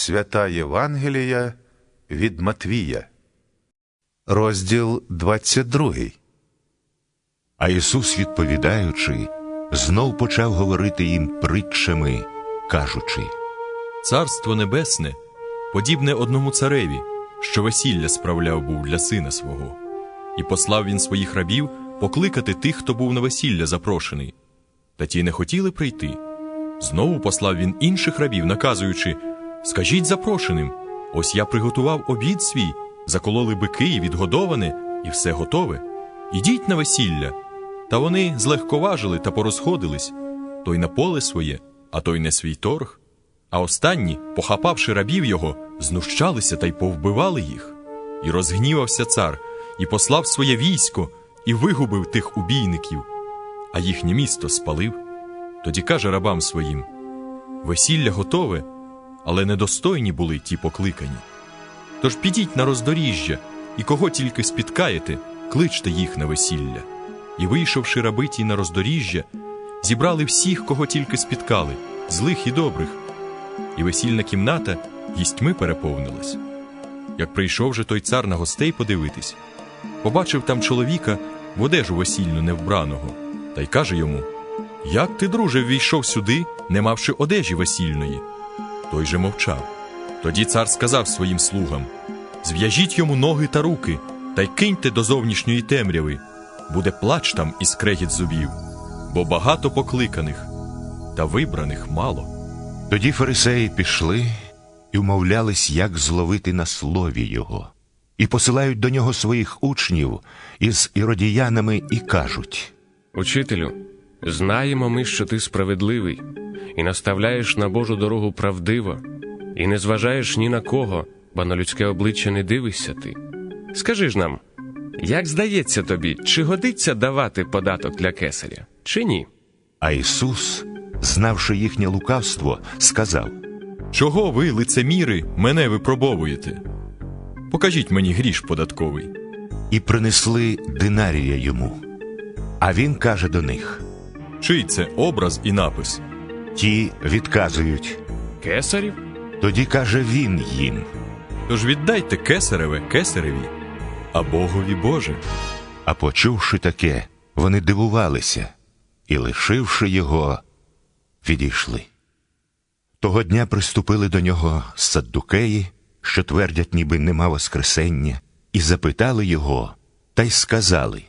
Свята Євангелія від Матвія, розділ 22. А Ісус, відповідаючи, знов почав говорити їм притчами, кажучи, Царство небесне подібне одному цареві, що весілля справляв був для сина свого, і послав він своїх рабів покликати тих, хто був на весілля запрошений. Та ті не хотіли прийти. Знову послав він інших рабів, наказуючи Скажіть запрошеним, ось я приготував обід свій, закололи бики відгодоване, і все готове. Ідіть на весілля. Та вони злегковажили та порозходились той на поле своє, а той не свій торг. А останні, похапавши рабів його, знущалися та й повбивали їх. І розгнівався цар, і послав своє військо, і вигубив тих убійників, а їхнє місто спалив. Тоді каже рабам своїм: Весілля готове, але недостойні були ті покликані. Тож підіть на роздоріжжя, і кого тільки спіткаєте, кличте їх на весілля. І, вийшовши раби ті на роздоріжжя, зібрали всіх, кого тільки спіткали, злих і добрих. І весільна кімната гістьми переповнилась. Як прийшов же той цар на гостей подивитись, побачив там чоловіка в одежу весільну невбраного, та й каже йому: Як ти, друже, ввійшов сюди, не мавши одежі весільної? Той же мовчав. Тоді цар сказав своїм слугам: Зв'яжіть йому ноги та руки, та й киньте до зовнішньої темряви. Буде плач там і скрегіт зубів, бо багато покликаних, та вибраних мало. Тоді фарисеї пішли і вмовлялись, як зловити на слові його, і посилають до нього своїх учнів із іродіянами і кажуть: Учителю, знаємо ми, що ти справедливий, і наставляєш на Божу дорогу правдиво, і не зважаєш ні на кого, бо на людське обличчя не дивишся ти. Скажи ж нам, як здається тобі, чи годиться давати податок для кесаря, чи ні? А Ісус, знавши їхнє лукавство, сказав: Чого ви, лицеміри, мене випробовуєте? Покажіть мені гріш податковий. і принесли динарія йому. А він каже до них: Чий це образ і напис? ті відказують. Кесарів? Тоді каже він їм. Тож віддайте кесареве кесареві, а Богові Боже. А почувши таке, вони дивувалися і, лишивши його, відійшли. Того дня приступили до нього саддукеї, що твердять, ніби нема воскресення, і запитали його, та й сказали.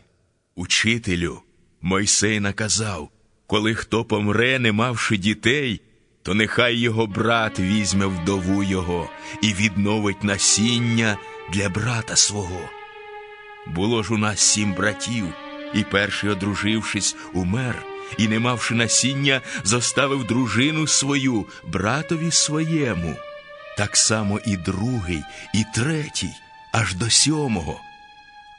Учителю, Мойсей наказав, коли хто помре, не мавши дітей, то нехай його брат візьме вдову його і відновить насіння для брата свого. Було ж у нас сім братів, і перший, одружившись, умер, і, не мавши насіння, зоставив дружину свою братові своєму. Так само і другий, і третій, аж до сьомого.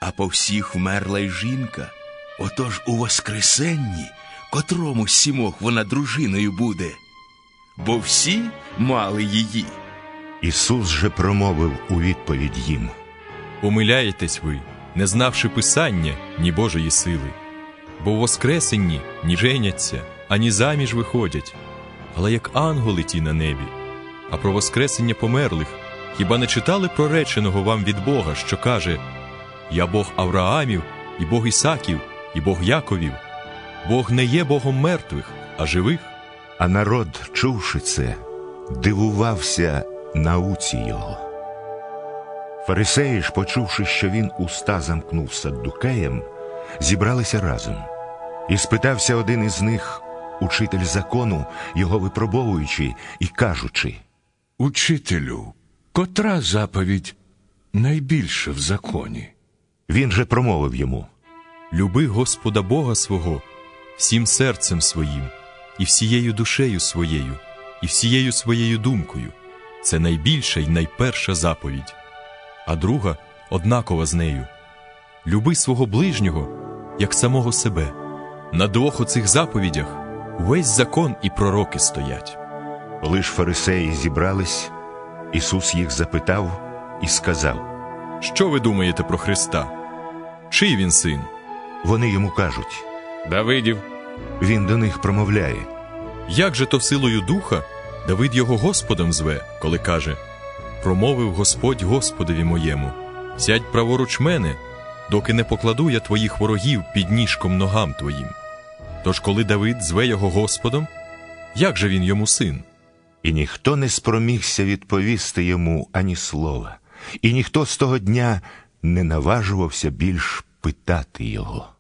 А по всіх вмерла й жінка. Отож у Воскресенні, котрому з сімох вона дружиною буде, бо всі мали її. Ісус же промовив у відповідь їм. Помиляєтесь ви, не знавши Писання, ні Божої сили. Бо Воскресенні ні женяться, ані заміж виходять, але як ангели ті на небі. А про Воскресення померлих хіба не читали прореченого вам від Бога, що каже: Я Бог Авраамів, і Бог Ісаків, і Бог Яковів. Бог не є Богом мертвих, а живих. А народ, чувши це, дивувався науці його. Фарисеї ж, почувши, що він уста замкнув саддукеєм, зібралися разом. І спитався один із них, учитель закону, його випробовуючи, і кажучи: Учителю, котра заповідь найбільша в законі? Він же промовив йому. Люби Господа Бога свого всім серцем своїм, і всією душею своєю, і всією своєю думкою. Це найбільша і найперша заповідь. А друга однакова з нею. Люби свого ближнього, як самого себе. На двох оцих заповідях весь закон і пророки стоять. Коли ж фарисеї зібрались, Ісус їх запитав і сказав: Що ви думаєте про Христа? Чий він син? Вони йому кажуть, Давидів, він до них промовляє. Як же то силою духа, Давид його Господом зве, коли каже: Промовив Господь Господові моєму, сядь праворуч мене, доки не покладу я твоїх ворогів під ніжком ногам твоїм. Тож, коли Давид зве його Господом, як же він йому син? І ніхто не спромігся відповісти йому ані слова, і ніхто з того дня не наважувався більш питати його.